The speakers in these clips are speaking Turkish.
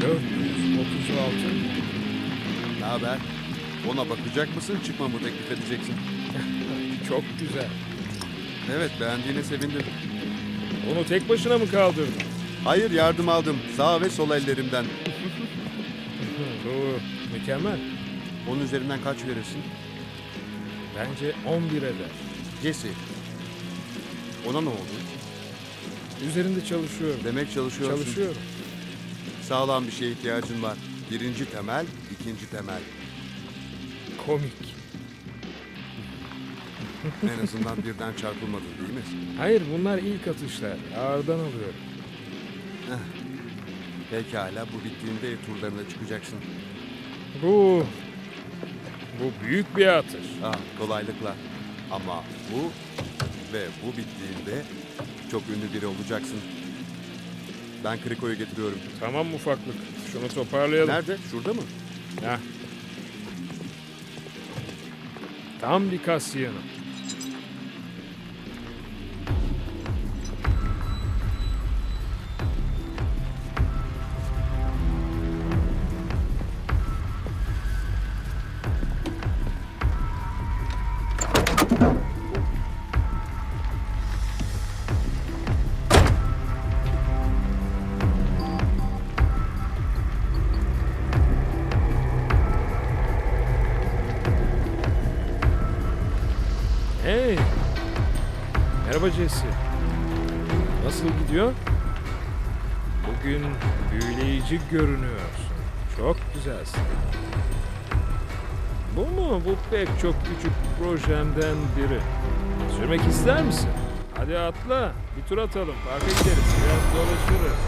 436. Ne haber? Ona bakacak mısın, çıkmamı teklif edeceksin? Çok güzel. Evet, beğendiğine sevindim. Onu tek başına mı kaldırdın? Hayır, yardım aldım. Sağ ve sol ellerimden. Doğru. Mükemmel. Onun üzerinden kaç verirsin? Bence 11 eder. Jesse. Ona ne oldu? Üzerinde çalışıyorum. Demek çalışıyorsun. Çalışıyorum. Sağlam bir şeye ihtiyacın var. Birinci temel, ikinci temel. Komik. En azından birden çarpılmadın değil mi? Hayır bunlar ilk atışlar. Ağırdan alıyorum. Pekala, bu bittiğinde ev turlarına çıkacaksın. Bu... Bu büyük bir atış. Ah, kolaylıkla. Ama bu ve bu bittiğinde çok ünlü biri olacaksın. Ben Kriko'yu getiriyorum. Tamam ufaklık. Şunu toparlayalım. Nerede? Şurada mı? Heh. Tam bir kasiyanı. Hey. Merhaba Jesse. Nasıl gidiyor? Bugün büyüleyici görünüyorsun. Çok güzelsin. Bu mu? Bu pek çok küçük projemden biri. Sürmek ister misin? Hadi atla. Bir tur atalım. Parka gideriz. Biraz dolaşırız.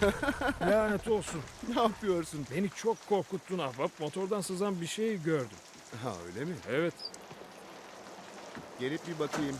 Lanet olsun. Ne yapıyorsun? Beni çok korkuttun ahbap. Motordan sızan bir şey gördüm. Ha öyle mi? Evet. Gelip bir bakayım.